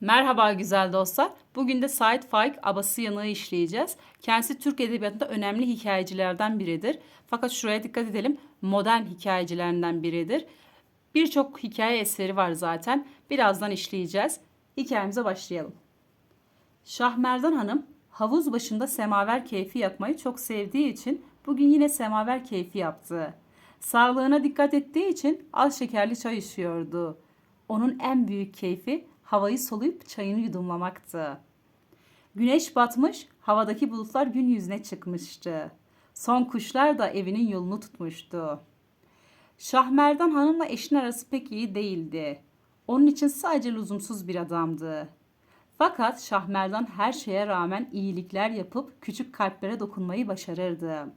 Merhaba güzel dostlar. Bugün de Said Faik Abası Yanığı işleyeceğiz. Kendisi Türk Edebiyatı'nda önemli hikayecilerden biridir. Fakat şuraya dikkat edelim. Modern hikayecilerinden biridir. Birçok hikaye eseri var zaten. Birazdan işleyeceğiz. Hikayemize başlayalım. Şahmerdan Hanım havuz başında semaver keyfi yapmayı çok sevdiği için bugün yine semaver keyfi yaptı. Sağlığına dikkat ettiği için az şekerli çay içiyordu. Onun en büyük keyfi havayı soluyup çayını yudumlamaktı. Güneş batmış, havadaki bulutlar gün yüzüne çıkmıştı. Son kuşlar da evinin yolunu tutmuştu. Şahmerdan Hanım'la eşin arası pek iyi değildi. Onun için sadece lüzumsuz bir adamdı. Fakat Şahmerdan her şeye rağmen iyilikler yapıp küçük kalplere dokunmayı başarırdı.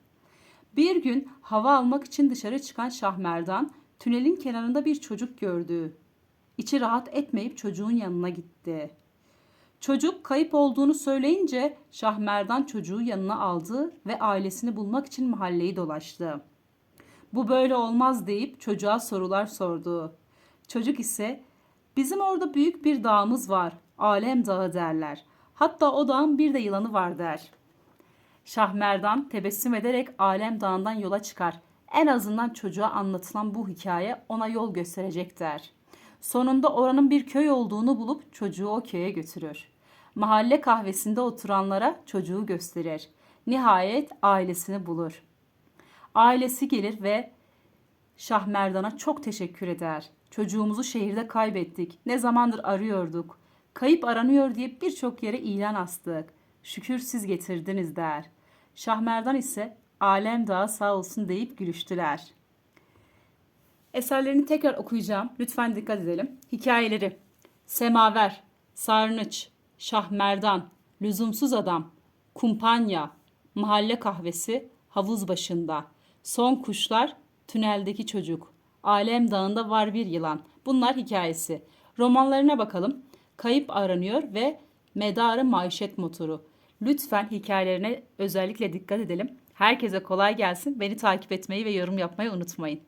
Bir gün hava almak için dışarı çıkan Şahmerdan tünelin kenarında bir çocuk gördü. İçi rahat etmeyip çocuğun yanına gitti. Çocuk kayıp olduğunu söyleyince Şahmerdan çocuğu yanına aldı ve ailesini bulmak için mahalleyi dolaştı. Bu böyle olmaz deyip çocuğa sorular sordu. Çocuk ise bizim orada büyük bir dağımız var. Alem Dağı derler. Hatta o dağın bir de yılanı var der. Şahmerdan tebessüm ederek Alem Dağı'ndan yola çıkar. En azından çocuğa anlatılan bu hikaye ona yol gösterecek der. Sonunda oranın bir köy olduğunu bulup çocuğu o köye götürür. Mahalle kahvesinde oturanlara çocuğu gösterir. Nihayet ailesini bulur. Ailesi gelir ve Şahmerdan'a çok teşekkür eder. Çocuğumuzu şehirde kaybettik. Ne zamandır arıyorduk. Kayıp aranıyor diye birçok yere ilan astık. Şükür siz getirdiniz der. Şahmerdan ise alem daha sağ olsun deyip gülüştüler. Eserlerini tekrar okuyacağım. Lütfen dikkat edelim. Hikayeleri Semaver, Sarnıç, Şahmerdan, Lüzumsuz Adam, Kumpanya, Mahalle Kahvesi, Havuz Başında, Son Kuşlar, Tüneldeki Çocuk, Alem Dağı'nda Var Bir Yılan. Bunlar hikayesi. Romanlarına bakalım. Kayıp Aranıyor ve Medarı Maişet Motoru. Lütfen hikayelerine özellikle dikkat edelim. Herkese kolay gelsin. Beni takip etmeyi ve yorum yapmayı unutmayın.